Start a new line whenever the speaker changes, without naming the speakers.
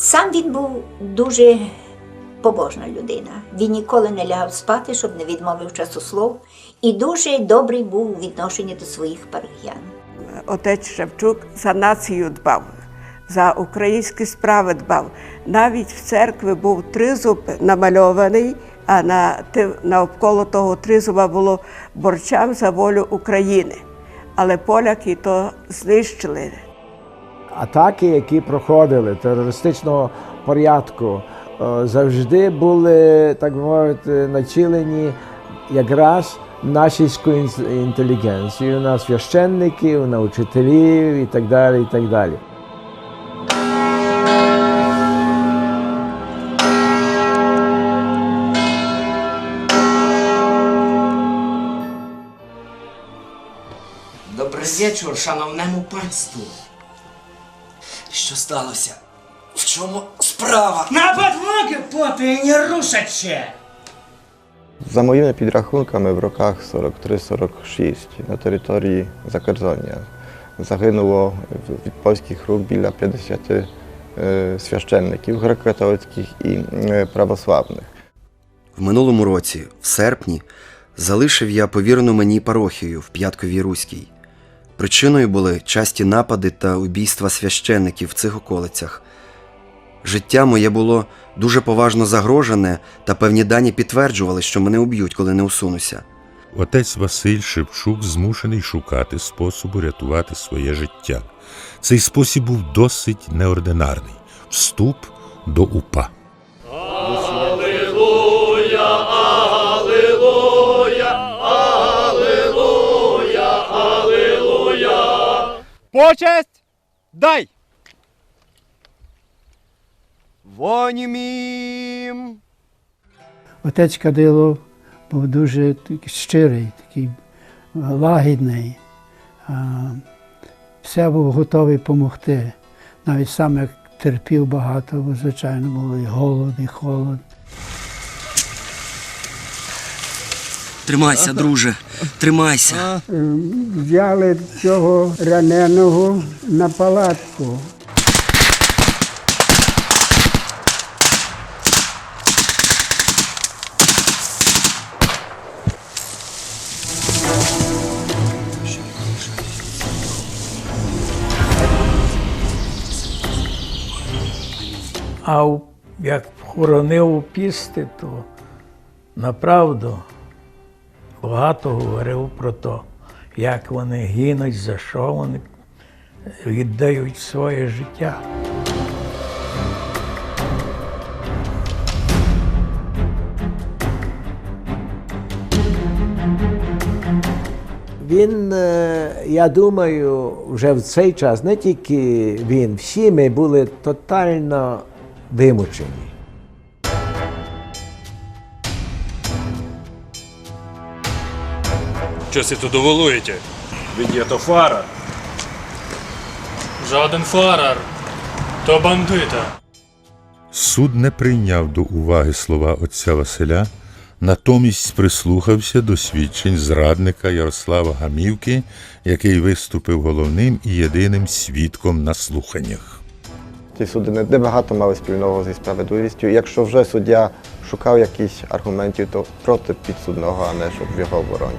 Сам він був дуже побожна людина. Він ніколи не лягав спати, щоб не відмовив часослов, і дуже добрий був у відношенні до своїх парахіян.
Отець Шевчук за націю дбав, за українські справи дбав. Навіть в церкві був тризуб намальований, а на, навколо того тризуба було борчам за волю України. Але поляки то знищили.
Атаки, які проходили терористичного порядку, е, завжди були, так би мовити, націлені якраз на сільську ін- інтелігенцію, на священників, на учителів і так далі. І так далі.
Добрий вечір, шановному панству.
Що сталося? В чому справа?
На подвоги, попі, і не рушаче!
За моїми підрахунками, в роках 43-46 на території Закерзоння загинуло від польських рук біля 50 е, священників греко-католицьких і е, православних.
В минулому році, в серпні, залишив я повірену мені парохію в П'ятковій Руській. Причиною були часті напади та убійства священників в цих околицях. Життя моє було дуже поважно загрожене, та певні дані підтверджували, що мене уб'ють, коли не усунуся.
Отець Василь Шевчук змушений шукати способу рятувати своє життя. Цей спосіб був досить неординарний вступ до УПА.
Почесть дай! Вонімім!
Отець Кадило був дуже такий щирий, такий лагідний. Все був готовий допомогти. Навіть сам як терпів багато, бо звичайно було і голод, і холод.
Тримайся, друже, тримайся.
Взяли цього раненого на палатку.
А як хоронив пісти, то направду багато говорив про те, як вони гинуть, за що вони віддають своє життя.
Він, е, я думаю, вже в цей час не тільки він, всі ми були тотально вимучені.
Що си тут доволуєте? Він є то фара.
Жоден фарар, то бандита.
Суд не прийняв до уваги слова отця Василя, натомість прислухався до свідчень зрадника Ярослава Гамівки, який виступив головним і єдиним свідком на слуханнях.
Ці суди не- небагато мали спільного зі справедливістю. Якщо вже суддя шукав якісь аргументів, то проти підсудного, а не щоб в його обороні.